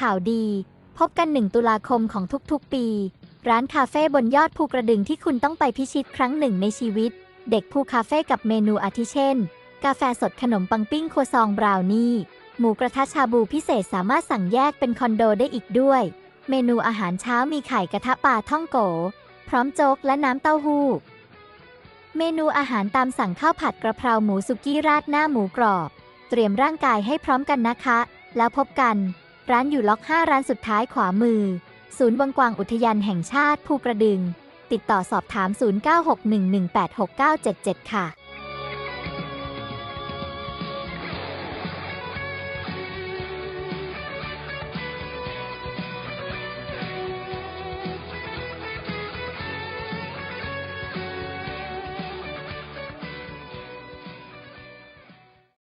ข่าวดี พบกัน1ตุลาคมของทุกๆปี ร้านคาเฟ่บนยอดภูกระดึงที่คุณต้องไปพิชิตครั้งหนึ่งในชีวิต เด็กภูคาเฟ่กับเมนูอาทิเช่น กาแฟสดขนมปังปิ้งครัวซองบราวนี่ หมูกระทะชาบูพิเศษสามารถสั่งแยกเป็นคอนโดได้อีกด้วย เมนูอาหารเช้ามีไข่กระทะปลาท่องโก พร้อมโจ๊กและน้ำเต้าหู้ เมนูอาหารตามสั่งข้าวผัดกระเพราหมูสุกี้ราดหน้าหมูกรอบ เตรียมร่างกายให้พร้อมกันนะคะ แล้วพบกัน ร้านอยู่ล็อก 5 ร้านสุดท้ายขวามือ ศูนย์วังกวางอุทยานแห่งชาติภูกระดึง ติดต่อสอบถาม 0961186977 ค่ะ